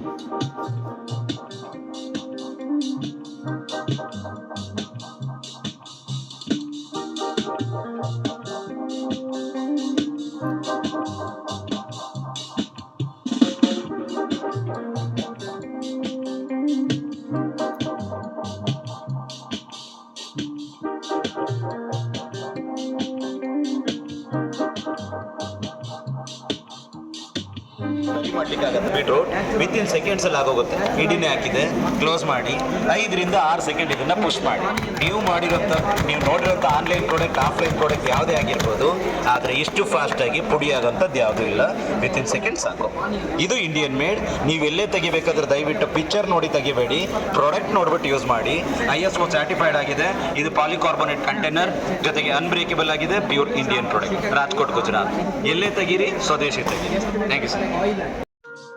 ಮಾಡ್ಲಿಕ್ಕೆ ಆಗುತ್ತೆ beetroot with in seconds ಅಲ್ಲಿ ಆಗೋಗುತ್ತೆ. ಇಡಿನೇ ಹಾಕಿದೆ. ಕ್ಲೋಸ್ ಮಾಡಿ. ಐದರಿಂದ ಆರು ಸೆಕೆಂಡ್ ಇದನ್ನ ಪುಷ್ ಮಾಡಿ. ನೀವು ಮಾಡಿರೋಂಥ, ನೀವು ನೋಡಿರೋಂಥ ಆನ್ಲೈನ್ ಪ್ರಾಡಕ್ಟ್ ಆಫ್ಲೈನ್ ಪ್ರಾಡಕ್ಟ್ ಯಾವುದೇ ಆಗಿರ್ಬೋದು, ಆದರೆ ಇಷ್ಟು ಫಾಸ್ಟ್ ಆಗಿ ಪುಡಿ ಆಗೋಂಥದ್ದು ಯಾವುದೂ ಇಲ್ಲ. ವಿತ್ ಇನ್ ಸೆಕೆಂಡ್ ಸಾಕು. ಇದು ಇಂಡಿಯನ್ ಮೇಡ್ ನೀವು ಎಲ್ಲೇ ತೆಗಿಬೇಕಾದ್ರೆ ದಯವಿಟ್ಟು ಪಿಕ್ಚರ್ ನೋಡಿ ತೆಗಿಬೇಡಿ. ಪ್ರಾಡಕ್ಟ್ ನೋಡ್ಬಿಟ್ಟು ಯೂಸ್ ಮಾಡಿ. ಐ ಎಸ್ ಒ ಸರ್ಟಿಫೈಡ್ ಆಗಿದೆ. ಇದು ಪಾಲಿಕಾರ್ಬೊನೇಟ್ ಕಂಟೈನರ್ ಜೊತೆಗೆ ಅನ್ಬ್ರೇಕಬಲ್ ಆಗಿದೆ. Pure Indian product Rajkot, Gujarat. ಎಲ್ಲೇ ತೆಗೀರಿ? ಸ್ವದೇಶಿ ತೆಗೀರಿ. ಥ್ಯಾಂಕ್ ಯು ಸರ್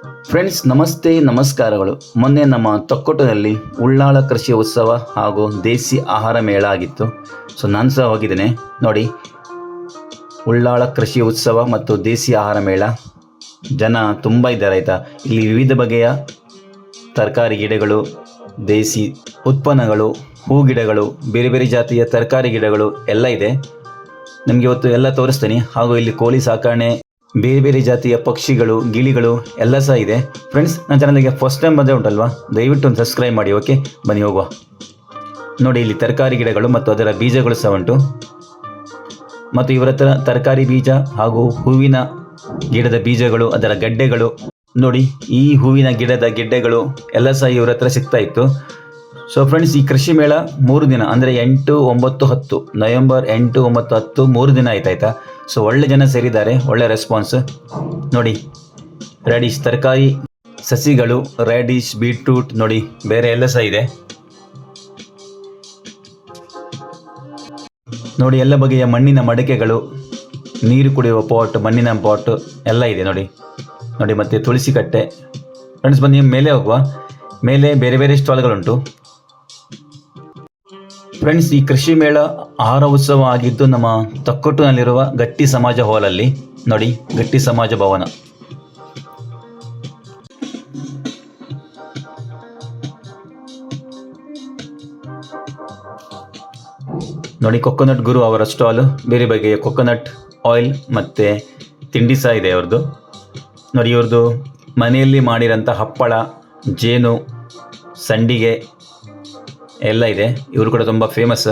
ಫ್ರೆಂಡ್ಸ್ ನಮಸ್ತೆ, ನಮಸ್ಕಾರಗಳು. ಮೊನ್ನೆ ನಮ್ಮ ತೊಕ್ಕೊಟದಲ್ಲಿ ಉಳ್ಳಾಳ ಕೃಷಿ ಉತ್ಸವ ಹಾಗೂ ದೇಸಿ ಆಹಾರ ಮೇಳ ಆಗಿತ್ತು. ಸೊ ನಾನು ಸಹ ಹೋಗಿದ್ದೇನೆ. ನೋಡಿ ಉಳ್ಳಾಳ ಕೃಷಿ ಉತ್ಸವ ಮತ್ತು ದೇಸಿ ಆಹಾರ ಮೇಳ. ಜನ ತುಂಬ ಇದ್ದಾರೆ ಆಯಿತಾ? ಇಲ್ಲಿ ವಿವಿಧ ಬಗೆಯ ತರಕಾರಿ ಗಿಡಗಳು, ದೇಸಿ ಉತ್ಪನ್ನಗಳು, ಹೂ ಗಿಡಗಳು, ಬೇರೆ ಬೇರೆ ಜಾತಿಯ ತರಕಾರಿ ಗಿಡಗಳು ಎಲ್ಲ ಇದೆ. ನಿಮಗೆ ಇವತ್ತು ಎಲ್ಲ ತೋರಿಸ್ತೀನಿ. ಹಾಗೂ ಇಲ್ಲಿ ಕೋಳಿ ಸಾಕಣೆ ಬೇರೆ ಬೇರೆ ಜಾತಿಯ ಪಕ್ಷಿಗಳು, ಗಿಳಿಗಳು ಎಲ್ಲ ಸಹ ಇದೆ. ಫ್ರೆಂಡ್ಸ್ ನನ್ನ ಚಾನಲ್ಗೆ ಫಸ್ಟ್ ಟೈಮ್ ಬಂದರೆ ಉಂಟಲ್ವಾ? ದಯವಿಟ್ಟು ಒಂದು ಸಬ್ಸ್ಕ್ರೈಬ್ ಮಾಡಿ ಓಕೆ ಬನ್ನಿ ಹೋಗುವ. ನೋಡಿ, ಇಲ್ಲಿ ತರಕಾರಿ ಗಿಡಗಳು ಮತ್ತು ಅದರ ಬೀಜಗಳು ಸಹ ಉಂಟು. ಮತ್ತು ಇವರ ಹತ್ರ ತರಕಾರಿ ಬೀಜ ಹಾಗೂ ಹೂವಿನ ಗಿಡದ ಬೀಜಗಳು, ಅದರ ಗಡ್ಡೆಗಳು. ನೋಡಿ, ಈ ಹೂವಿನ ಗಿಡದ ಗೆಡ್ಡೆಗಳು ಎಲ್ಲ ಸಹ ಇವರ ಹತ್ರ ಸಿಗ್ತಾ ಇತ್ತು. ಸೊ ಫ್ರೆಂಡ್ಸ್ ಈ ಕೃಷಿ ಮೇಳ ಮೂರು ದಿನ, ಅಂದರೆ ಎಂಟು ಒಂಬತ್ತು ಹತ್ತು ನವೆಂಬರ್ ಎಂಟು ಒಂಬತ್ತು ಹತ್ತು ಮೂರು ದಿನ ಆಯ್ತಾಯ್ತಾ? ಸೊ ಒಳ್ಳೆ ಜನ ಸೇರಿದ್ದಾರೆ, ಒಳ್ಳೆ ರೆಸ್ಪಾನ್ಸ್ ನೋಡಿ ರೆಡಿಶ್ ತರಕಾರಿ, ಸಸಿಗಳು ರೆಡಿಶ್ ಬೀಟ್ರೂಟ್ ನೋಡಿ, ಬೇರೆ ಎಲ್ಲ ಸಹ ಇದೆ. ನೋಡಿ, ಎಲ್ಲ ಬಗೆಯ ಮಣ್ಣಿನ ಮಡಕೆಗಳು, ನೀರು ಕುಡಿಯುವ ಪಾಟ್ ಮಣ್ಣಿನ ಪಾಟ್ ಎಲ್ಲ ಇದೆ, ನೋಡಿ. ನೋಡಿ, ಮತ್ತೆ ತುಳಸಿ ಕಟ್ಟೆ. ಫ್ರೆಂಡ್ಸ್ ಬನ್ನಿ, ಮೇಲೆ ಹೋಗುವ. ಮೇಲೆ ಬೇರೆ ಬೇರೆ ಸ್ಟಾಲ್ಗಳುಂಟು ಫ್ರೆಂಡ್ಸ್ ಈ ಕೃಷಿ ಮೇಳ ಆಹಾರ ಉತ್ಸವ ಆಗಿದ್ದು ನಮ್ಮ ತಕ್ಕೊಟ್ಟಿನಲ್ಲಿರುವ ಗಟ್ಟಿ ಸಮಾಜ ಹಾಲಲ್ಲಿ. ನೋಡಿ, ಗಟ್ಟಿ ಸಮಾಜ ಭವನ. ನೋಡಿ ಕೊಕೊನಟ್ ಗುರು ಅವರ ಸ್ಟಾಲ್ ಬೇರೆ ಬಗೆಯ ಕೊಕೊನಟ್ ಆಯಿಲ್ ಮತ್ತು ತಿಂಡಿ ಸಹ ಇದೆ ಅವ್ರದ್ದು ನೋಡಿ ಇವ್ರದ್ದು ಮನೆಯಲ್ಲಿ ಮಾಡಿರೋಂಥ ಹಪ್ಪಳ, ಜೇನು, ಸಂಡಿಗೆ ಎಲ್ಲ ಇದೆ. ಇವರು ಕೂಡ ತುಂಬ ಫೇಮಸ್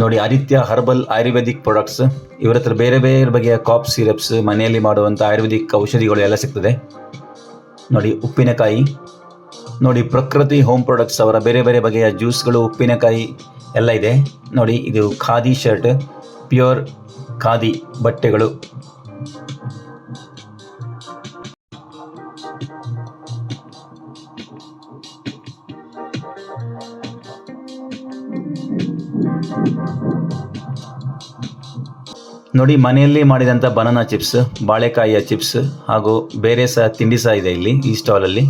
ನೋಡಿ, ಆದಿತ್ಯ ಹರ್ಬಲ್ ಆಯುರ್ವೇದಿಕ್ ಪ್ರಾಡಕ್ಟ್ಸ್ ಇವರ ಹತ್ರ ಬೇರೆ ಬೇರೆ ಬಗೆಯ ಕಾಪ್ ಸಿರಪ್ಸ್ ಮನೆಯಲ್ಲಿ ಮಾಡುವಂಥ ಆಯುರ್ವೇದಿಕ್ ಔಷಧಿಗಳು ಎಲ್ಲ ಸಿಗ್ತದೆ. ನೋಡಿ, ಉಪ್ಪಿನಕಾಯಿ. ನೋಡಿ, ಪ್ರಕೃತಿ ಹೋಮ್ ಪ್ರಾಡಕ್ಟ್ಸ್ ಅವರ ಬೇರೆ ಬೇರೆ ಬಗೆಯ ಜ್ಯೂಸ್ಗಳು ಉಪ್ಪಿನಕಾಯಿ ಎಲ್ಲ ಇದೆ. ನೋಡಿ, ಇದು ಖಾದಿ ಶರ್ಟ್ ಪ್ಯೂರ್ ಖಾದಿ ಬಟ್ಟೆಗಳು. ನೋಡಿ, ಮನೆಯಲ್ಲಿ ಮಾಡಿದಂಥ ಬನಾನಾ ಚಿಪ್ಸ್, ಬಾಳೆಕಾಯಿಯ ಚಿಪ್ಸ್ ಹಾಗೂ ಬೇರೆ ಸಹ ತಿಂಡಿ ಸಹ ಇದೆ ಇಲ್ಲಿ ಈ ಸ್ಟಾಲಲ್ಲಿ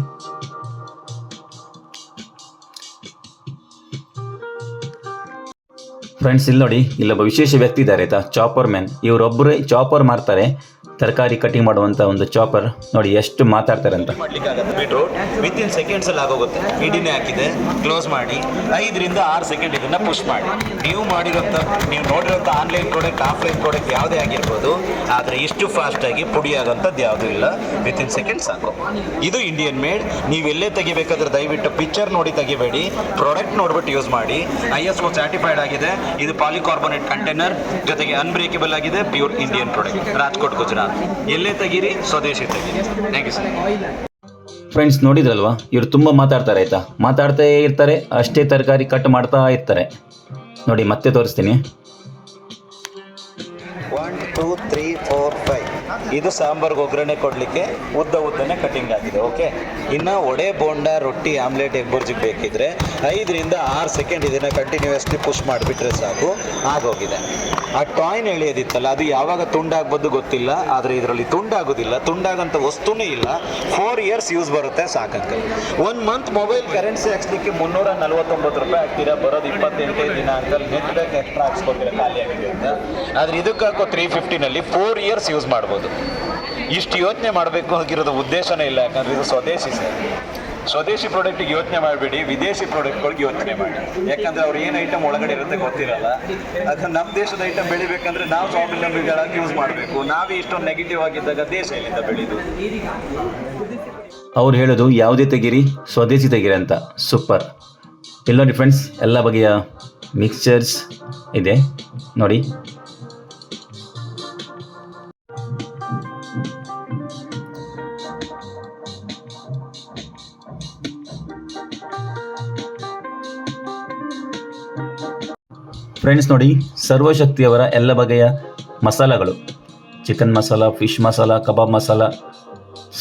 ಫ್ರೆಂಡ್ಸ್ ಇಲ್ಲಿ ನೋಡಿ, ಇಲ್ಲೊಬ್ಬ ವಿಶೇಷ ವ್ಯಕ್ತಿ ಇದ್ದಾರೆ ಆಯ್ತಾ ಚಾಪರ್ ಮ್ಯಾನ್ ಇವರೊಬ್ಬರೇ ಚಾಪರ್ ಮಾರ್ತಾರೆ. ತರಕಾರಿ ಕಟಿಂಗ್ ಮಾಡುವಂಥ ಒಂದು ಚಾಪರ್ ನೋಡಿ ಎಷ್ಟು ಮಾತಾಡ್ತಾರೆ ಅಂತ ಬೀಟ್ರೂಟ್ ವಿತ್ ಇನ್ ಸೆಕೆಂಡ್ಸ್ ಅಲ್ಲಿ ಆಗೋಗುತ್ತೆ. ಇಡಿನೇ ಹಾಕಿದೆ. ಕ್ಲೋಸ್ ಮಾಡಿ. ಐದರಿಂದ ಆರು ಸೆಕೆಂಡ್ ಇದನ್ನ ಪುಷ್ ಮಾಡಿ. ನೀವು ಮಾಡಿರೋಂಥ, ನೀವು ನೋಡಿರೋಂಥ ಆನ್ಲೈನ್ ಪ್ರಾಡಕ್ಟ್ ಆಫ್ಲೈನ್ ಪ್ರಾಡಕ್ಟ್ ಯಾವುದೇ ಆಗಿರ್ಬೋದು, ಆದರೆ ಇಷ್ಟು ಫಾಸ್ಟ್ ಆಗಿ ಪುಡಿ ಆಗೋಂಥದ್ದು ಯಾವುದೂ ಇಲ್ಲ. ವಿತ್ ಇನ್ ಸೆಕೆಂಡ್ ಸಾಕು. ಇದು ಇಂಡಿಯನ್ ಮೇಡ್ ನೀವು ಎಲ್ಲೇ ತೆಗಿಬೇಕಾದ್ರೆ ದಯವಿಟ್ಟು ಪಿಕ್ಚರ್ ನೋಡಿ ತೆಗಿಬೇಡಿ. ಪ್ರಾಡಕ್ಟ್ ನೋಡ್ಬಿಟ್ಟು ಯೂಸ್ ಮಾಡಿ. ಐ ಎಸ್ ಒ ಸರ್ಟಿಫೈಡ್ ಆಗಿದೆ. ಇದು ಪಾಲಿಕಾರ್ಬೊನೇಟ್ ಕಂಟೈನರ್ ಜೊತೆಗೆ ಅನ್ಬ್ರೇಕೇಬಲ್ ಆಗಿದೆ. Pure Indian product Rajkot, Gujarat. ಎಲ್ಲೇ ತೆಗೀರಿ ಸ್ವದೇಶಿ ತೆಗೀರಿ. ಥ್ಯಾಂಕ್ ಯು ಸರ್ ಫ್ರೆಂಡ್ಸ್ ನೋಡಿದ್ರಲ್ವಾ? ಇವರು ತುಂಬ ಮಾತಾಡ್ತಾರೆ ಆಯ್ತಾ? ಮಾತಾಡ್ತಾ ಇರ್ತಾರೆ ಅಷ್ಟೇ ತರಕಾರಿ ಕಟ್ ಮಾಡ್ತಾ ಇರ್ತಾರೆ. ನೋಡಿ ಮತ್ತೆ ತೋರಿಸ್ತೀನಿ. One two three four five ಇದು ಸಾಂಬಾರ್ಗೆ ಒಗ್ಗರಣೆ ಕೊಡಲಿಕ್ಕೆ ಉದ್ದ ಉದ್ದನೆ ಕಟಿಂಗ್ ಆಗಿದೆ ಓಕೆ ಇನ್ನು ಒಡೆ ಬೋಂಡ, ರೊಟ್ಟಿ, ಆಮ್ಲೆಟ್ ಎಗ್ ಬುರ್ಜಿಗೆ ಬೇಕಿದ್ರೆ ಐದರಿಂದ ಆರು ಸೆಕೆಂಡ್ ಇದನ್ನು ಕಂಟಿನ್ಯೂಸ್ಲಿ ಪುಷ್ ಮಾಡಿಬಿಟ್ರೆ ಸಾಕು, ಆಗೋಗಿದೆ. ಆ ಟಾಯ್ನ್ ಎಳೆಯೋದಿತ್ತಲ್ಲ, ಅದು ಯಾವಾಗ ತುಂಡಾಗ್ಬೋದು ಗೊತ್ತಿಲ್ಲ, ಆದರೆ ಇದರಲ್ಲಿ ತುಂಡಾಗೋದಿಲ್ಲ, ತುಂಡಾಗಂತ ವಸ್ತುನೇ ಇಲ್ಲ ಫೋರ್ ಇಯರ್ಸ್ ಯೂಸ್ ಬರುತ್ತೆ ಸಾಕಂತ ಒನ್ ಮಂತ್ ಮೊಬೈಲ್ ಕರೆನ್ಸಿ ಹಾಕ್ಸ್ಲಿಕ್ಕೆ ಮುನ್ನೂರ ನಲ್ವತ್ತೊಂಬತ್ತು ರೂಪಾಯಿ ಹಾಕ್ತೀರಾ ಬರೋದು ಇಪ್ಪತ್ತೆಂಟನೇ ದಿನ ಅಂಕಲ್ ನೆಟ್ ಬ್ಯಾಕ್ ಎಕ್ಸ್ಟ್ರಾ ಹಾಕ್ಸ್ಕೊತೀರಾ ಖಾಲಿ ಆಗಿದೆ ಅಂತ. ಆದರೆ ಇದಕ್ಕೆ ಹಾಕೋ ತ್ರೀ ಫಿಫ್ಟಿನಲ್ಲಿ ಫೋರ್ ಇಯರ್ಸ್ ಯೂಸ್ ಮಾಡ್ಬೋದು. ಇಷ್ಟು ಯೋಚನೆ ಮಾಡಬೇಕು ಆಗಿರೋದು ಉದ್ದೇಶನೇ ಇಲ್ಲ, ಯಾಕಂದ್ರೆ ಇದು ಸ್ವದೇಶಿ ಸರ್. ಸ್ವದೇಶಿ ಪ್ರಾಡಕ್ಟಿಗೆ ಯೋಚನೆ ಮಾಡಬೇಡಿ, ವಿದೇಶಿ ಪ್ರಾಡಕ್ಟ್ಗಳಿಗೆ ಯೋಚನೆ ಮಾಡಿ. ಯಾಕಂದ್ರೆ ಅವ್ರು ಏನು ಐಟಮ್ ಒಳಗಡೆ ಇರುತ್ತೆ ಗೊತ್ತಿರಲ್ಲ. ಅದು ನಮ್ಮ ದೇಶದ ಐಟಮ್ ಬೆಳಿಬೇಕಂದ್ರೆ ನಾವು ಸ್ವಾವಲಂಬಿಗಳಾಗಿ ಯೂಸ್ ಮಾಡಬೇಕು. ನಾವೇ ಇಷ್ಟೊಂದು ನೆಗೆಟಿವ್ ಆಗಿದ್ದಾಗ ದೇಶ ಎಲ್ಲಿಂದ ಬೆಳೆಯೋದು ಅವ್ರು ಹೇಳೋದು, ಯಾವುದೇ ತೆಗೀರಿ, ಸ್ವದೇಶಿ ತೆಗೀರಿ ಅಂತ. ಸೂಪರ್. ಎಲ್ಲ ಫ್ರೆಂಡ್ಸ್ ಎಲ್ಲ ಬಗೆಯ ಮಿಕ್ಸ್ಚರ್ಸ್ ಇದೆ. ನೋಡಿ. ಫ್ರೆಂಡ್ಸ್ ನೋಡಿ, ಸರ್ವಶಕ್ತಿಯವರ ಎಲ್ಲ ಬಗೆಯ ಮಸಾಲಗಳು. Chicken masala fish masala kebab masala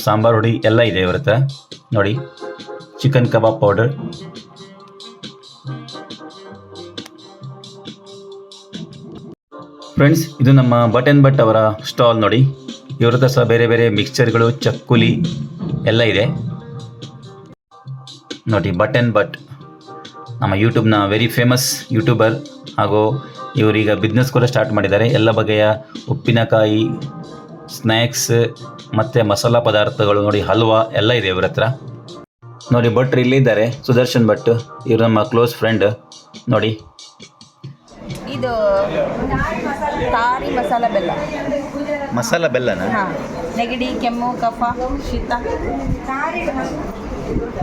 sambar ಹುಡಿ ಎಲ್ಲ ಇದೆ ಇವ್ರ ನೋಡಿ ಚಿಕನ್ ಕಬಾಬ್ ಪೌಡರ್ ಫ್ರೆಂಡ್ಸ್ ಇದು ನಮ್ಮ ಬಟನ್ ಬಟ್ ಅವರ ಸ್ಟಾಲ್ ನೋಡಿ. ಇವ್ರ ಸಹ ಬೇರೆ ಬೇರೆ ಮಿಕ್ಸ್ಚರ್ಗಳು ಚಕ್ಕುಲಿ ಎಲ್ಲ ಇದೆ. ನೋಡಿ ಬಟನ್ ಭಟ್ ನಮ್ಮ ಯೂಟ್ಯೂಬ್ನ ವೆರಿ ಫೇಮಸ್ ಯೂಟ್ಯೂಬರ್ ಹಾಗೂ ಇವರೀಗ ಬಿಸ್ನೆಸ್ ಕೂಡ ಸ್ಟಾರ್ಟ್ ಮಾಡಿದ್ದಾರೆ. ಎಲ್ಲ ಬಗೆಯ ಉಪ್ಪಿನಕಾಯಿ ಸ್ನ್ಯಾಕ್ಸ್ ಮತ್ತು ಮಸಾಲ ಪದಾರ್ಥಗಳು ನೋಡಿ ಹಲ್ವಾ ಎಲ್ಲ ಇದೆ ಇವ್ರ ಹತ್ರ. ನೋಡಿ ಭಟ್ರು ಇಲ್ಲಿದ್ದಾರೆ ಸುದರ್ಶನ್ ಭಟ್. ಇವರು ನಮ್ಮ ಕ್ಲೋಸ್ ಫ್ರೆಂಡ್ ನೋಡಿ. ಇದು ತಾರಿ ಮಸಾಲ ಬೆಲ್ಲ. ಮಸಾಲ ಬೆಲ್ಲನ? ನೆಗಡಿ ಕೆಮ್ಮು ಕಫ ಶೀತ.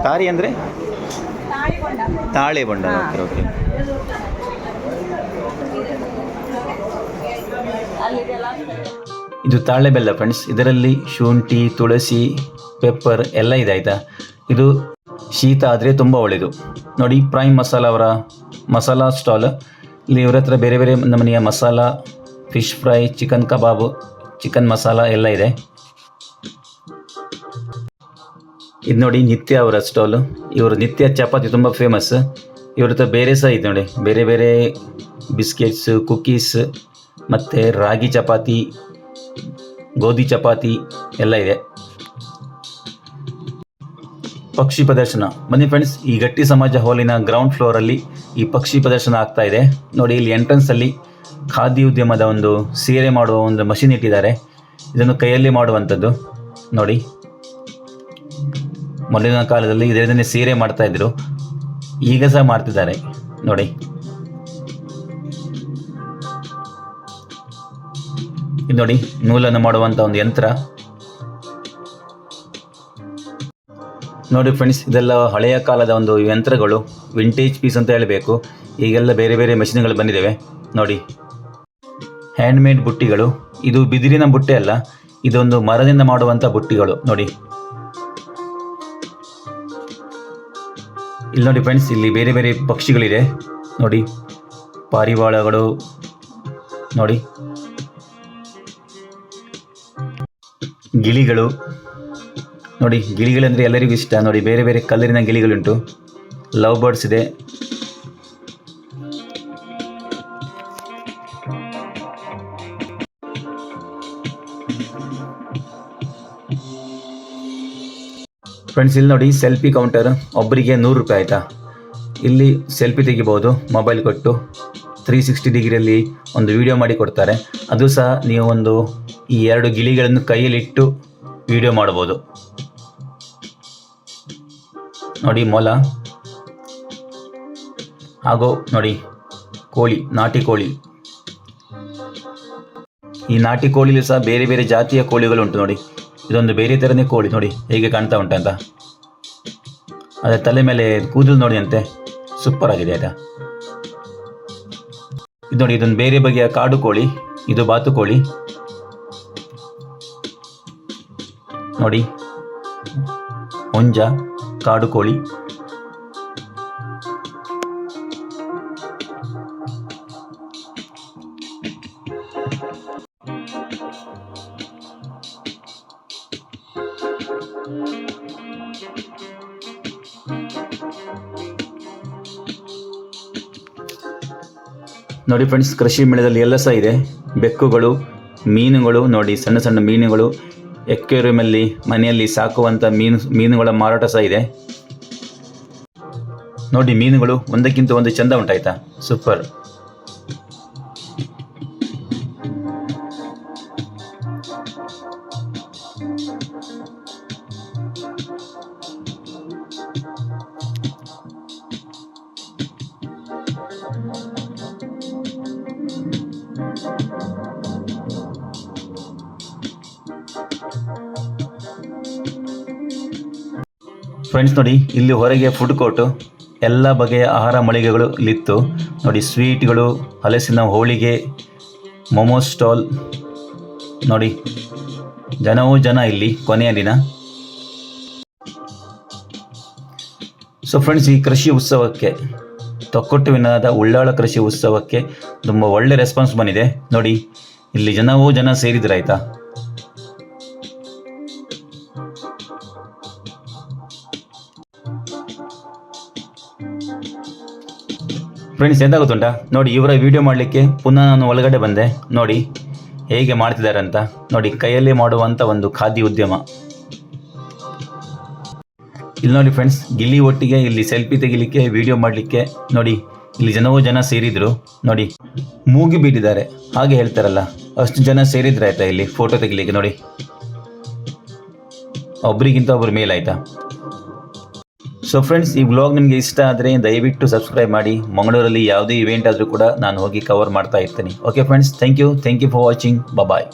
ತಾರಿ ಅಂದರೆ? ತಾಳೆ ಬೊಂಡ. ಓಕೆ ಓಕೆ ಇದು ತಾಳೆ ಬೆಲ್ಲ ಫ್ರೆಂಡ್ಸ್ ಇದರಲ್ಲಿ ಶುಂಠಿ ತುಳಸಿ ಪೆಪ್ಪರ್ ಎಲ್ಲ ಇದೆ ಆಯಿತಾ? ಇದು ಶೀತ ಆದರೆ ತುಂಬ ಒಳ್ಳೆಯದು ನೋಡಿ ಪ್ರೈಮ್ ಮಸಾಲ ಅವರ ಮಸಾಲ ಸ್ಟಾಲ್ ಇಲ್ಲಿ ಇವ್ರ ಹತ್ರ ಬೇರೆ ಬೇರೆ ನಮನೆಯ masala fish fry chicken kebab chicken masala ಎಲ್ಲ ಇದೆ. ಇದು ನೋಡಿ ನಿತ್ಯ ಅವರ ಸ್ಟಾಲು. ಇವರು ನಿತ್ಯ ಚಪಾತಿ ತುಂಬ ಫೇಮಸ್ ಇವ್ರ ಹತ್ರ ಬೇರೆ ಸಹ ಇದೆ ನೋಡಿ. ಬೇರೆ ಬೇರೆ ಬಿಸ್ಕೆಟ್ಸ್ ಕುಕ್ಕೀಸ್ ಮತ್ತು ರಾಗಿ ಚಪಾತಿ, ಗೋಧಿ ಚಪಾತಿ ಎಲ್ಲ ಇದೆ. ಪಕ್ಷಿ ಪ್ರದರ್ಶನ. ಬನ್ನಿ ಫ್ರೆಂಡ್ಸ್ ಈ ಗಟ್ಟಿ ಸಮಾಜ ಹಾಲಿನ ಗ್ರೌಂಡ್ ಫ್ಲೋರಲ್ಲಿ ಈ ಪಕ್ಷಿ ಪ್ರದರ್ಶನ ಆಗ್ತಾ ಇದೆ. ನೋಡಿ ಇಲ್ಲಿ ಎಂಟ್ರೆನ್ಸಲ್ಲಿ ಖಾದಿ ಉದ್ಯಮದ ಒಂದು ಸೀರೆ ಮಾಡುವ ಒಂದು ಮಷಿನ್ ಇಟ್ಟಿದ್ದಾರೆ. ಇದನ್ನು ಕೈಯಲ್ಲಿ ಮಾಡುವಂಥದ್ದು. ನೋಡಿ. ಮೊದಲಿನ ಕಾಲದಲ್ಲಿ ಇದರಿಂದನೇ ಸೀರೆ ಮಾಡ್ತಾ ಇದ್ರು. ಈಗ ಸಹ ಮಾಡ್ತಿದ್ದಾರೆ. ನೋಡಿ. ಇದು ನೋಡಿ, ನೂಲನ್ನು ಮಾಡುವಂತ ಒಂದು ಯಂತ್ರ. ನೋಡಿ ಫ್ರೆಂಡ್ಸ್ ಇದೆಲ್ಲ ಹಳೆಯ ಕಾಲದ ಒಂದು ಯಂತ್ರಗಳು ವಿಂಟೇಜ್ ಪೀಸ್ ಅಂತ ಹೇಳಬೇಕು. ಈಗೆಲ್ಲ ಬೇರೆ ಬೇರೆ ಮೆಷಿನ್ಗಳು ಬಂದಿದ್ದಾವೆ ನೋಡಿ. ಹ್ಯಾಂಡ್ಮೇಡ್ ಬುಟ್ಟಿಗಳು. ಇದು ಬಿದಿರಿನ ಬುಟ್ಟಿ ಅಲ್ಲ, ಇದೊಂದು ಮರದಿಂದ ಮಾಡುವಂಥ ಬುಟ್ಟಿಗಳು. ನೋಡಿ. ಇಲ್ಲಿ ನೋಡಿ ಫ್ರೆಂಡ್ಸ್ ಇಲ್ಲಿ ಬೇರೆ ಬೇರೆ ಪಕ್ಷಿಗಳಿದೆ. ನೋಡಿ, ಪಾರಿವಾಳಗಳು, ನೋಡಿ. ಗಿಳಿಗಳು, ನೋಡಿ, ಗಿಳಿಗಳಂದರೆ ಎಲ್ಲರಿಗೂ ಇಷ್ಟ. ನೋಡಿ, ಬೇರೆ ಬೇರೆ ಕಲರಿನ ಗಿಳಿಗಳುಂಟು. ಲವ್ ಬರ್ಡ್ಸ್ ಇದೆ. ಫ್ರೆಂಡ್ಸ್ ಇಲ್ಲಿ ನೋಡಿ ಸೆಲ್ಫಿ ಕೌಂಟರ್ ಒಬ್ಬರಿಗೆ ನೂರು ರೂಪಾಯಿ ಆಯಿತಾ? ಇಲ್ಲಿ ಸೆಲ್ಫಿ ತೆಗಿಬೋದು ಮೊಬೈಲ್ ಕೊಟ್ಟು ತ್ರೀ ಸಿಕ್ಸ್ಟಿ ಡಿಗ್ರಿಯಲ್ಲಿ ಒಂದು ವಿಡಿಯೋ ಮಾಡಿ ಕೊಡ್ತಾರೆ. ಅದು ಸಹ ನೀವು ಒಂದು ಈ ಎರಡು ಗಿಳಿಗಳನ್ನು ಕೈಯಲ್ಲಿಟ್ಟು ವಿಡಿಯೋ ಮಾಡ್ಬೋದು. ನೋಡಿ ಮೊಲ, ಹಾಗೂ ನೋಡಿ ಕೋಳಿ, ನಾಟಿ ಕೋಳಿ. ಈ ನಾಟಿ ಕೋಳಿಲಿ ಸಹ ಬೇರೆ ಬೇರೆ ಜಾತಿಯ ಕೋಳಿಗಳು ಉಂಟು ನೋಡಿ. ಇದೊಂದು ಬೇರೆ ಥರನೇ ಕೋಳಿ ನೋಡಿ, ಹೇಗೆ ಕಾಣ್ತಾ ಉಂಟಂತ ಅದರ ತಲೆ ಮೇಲೆ ಕೂದಲು ನೋಡಿ ಅಂತೆ ಸೂಪರ್ ಆಗಿದೆ ಆಯ್ತಾ. ಇದು ನೋಡಿ, ಇದೊಂದು ಬೇರೆ ಬಗೆಯ ಕಾಡು ಕೋಳಿ, ಇದು ಬಾತುಕೋಳಿ ನೋಡಿ, ಹುಂಜ, ಕಾಡು ಕೋಳಿ. ನೋಡಿ ಫ್ರೆಂಡ್ಸ್ ಕೃಷಿ ಮೇಳದಲ್ಲಿ ಎಲ್ಲ ಸಹ ಇದೆ. ಬೆಕ್ಕುಗಳು, ಮೀನುಗಳು ನೋಡಿ, ಸಣ್ಣ ಸಣ್ಣ ಮೀನುಗಳು ಎಕ್ವೇರಿಯಮಲ್ಲಿ ಮನೆಯಲ್ಲಿ ಸಾಕುವಂಥ ಮೀನು, ಮೀನುಗಳ ಮಾರಾಟ ಸಹ ಇದೆ. ನೋಡಿ ಮೀನುಗಳು ಒಂದಕ್ಕಿಂತ ಒಂದು ಚಂದ ಉಂಟಾಯ್ತಾ? ಸೂಪರ್. ಫ್ರೆಂಡ್ಸ್ ನೋಡಿ, ಇಲ್ಲಿ ಹೊರಗೆ ಫುಡ್ ಕೋರ್ಟು ಎಲ್ಲ ಬಗೆಯ ಆಹಾರ ಮಳಿಗೆಗಳು ಇಲ್ಲಿತ್ತು. ನೋಡಿ ಸ್ವೀಟ್ಗಳು ಹಲಸಿನ ಹೋಳಿಗೆ ಮೊಮೋಸ್ ಸ್ಟಾಲ್ ನೋಡಿ, ಜನವೂ ಜನ ಇಲ್ಲಿ ಕೊನೆಯ ದಿನ. ಸೊ ಫ್ರೆಂಡ್ಸ್ ಈ ಕೃಷಿ ಉತ್ಸವಕ್ಕೆ ತೊಕ್ಕೊಟ್ಟುವಿನಾದ ಉಳ್ಳಾಳ ಕೃಷಿ ಉತ್ಸವಕ್ಕೆ ತುಂಬ ಒಳ್ಳೆ ರೆಸ್ಪಾನ್ಸ್ ಬಂದಿದೆ. ನೋಡಿ, ಇಲ್ಲಿ ಜನವೂ ಜನ ಸೇರಿದ್ರು ಆಯ್ತಾ ಫ್ರೆಂಡ್ಸ್ ಎಂತಾಗುತ್ತುಂಟಾ? ನೋಡಿ, ಇವರ ವಿಡಿಯೋ ಮಾಡಲಿಕ್ಕೆ ಪುನಃ ನಾನು ಒಳಗಡೆ ಬಂದೆ. ನೋಡಿ, ಹೇಗೆ ಮಾಡ್ತಿದ್ದಾರೆ ಅಂತ ನೋಡಿ, ಕೈಯಲ್ಲಿ ಮಾಡುವಂಥ ಒಂದು ಖಾದಿ ಉದ್ಯಮ. ಇಲ್ಲಿ ನೋಡಿ ಫ್ರೆಂಡ್ಸ್ ಗಿಲ್ಲಿ ಒಟ್ಟಿಗೆ ಇಲ್ಲಿ ಸೆಲ್ಫಿ ತೆಗಿಲಿಕ್ಕೆ ವಿಡಿಯೋ ಮಾಡಲಿಕ್ಕೆ, ನೋಡಿ, ಇಲ್ಲಿ ಜನವೂ ಜನ ಸೇರಿದ್ರು. ನೋಡಿ, ಮೂಗಿ ಬಿಟ್ಟಿದ್ದಾರೆ ಹಾಗೆ ಹೇಳ್ತಾರಲ್ಲ, ಅಷ್ಟು ಜನ ಸೇರಿದ್ರೆ ಆಯ್ತಾ ಇಲ್ಲಿ ಫೋಟೋ ತೆಗಿಲಿಕ್ಕೆ, ನೋಡಿ. ಒಬ್ರಿಗಿಂತ ಒಬ್ರು ಮೇಲಾಯ್ತಾ? ಸೊ ಫ್ರೆಂಡ್ಸ್ ಈ ವ್ಲಾಗ್ ನಿಮಗೆ ಇಷ್ಟ ಆದರೆ ದಯವಿಟ್ಟು ಸಬ್ಸ್ಕ್ರೈಬ್ ಮಾಡಿ. ಮಂಗಳೂರಲ್ಲಿ ಯಾವುದೇ ಇವೆಂಟ್ ಆದರೂ ಕೂಡ ನಾನು ಹೋಗಿ ಕವರ್ ಮಾಡ್ತಾ ಇರ್ತೀನಿ. Okay friends thank you thank you for watching bye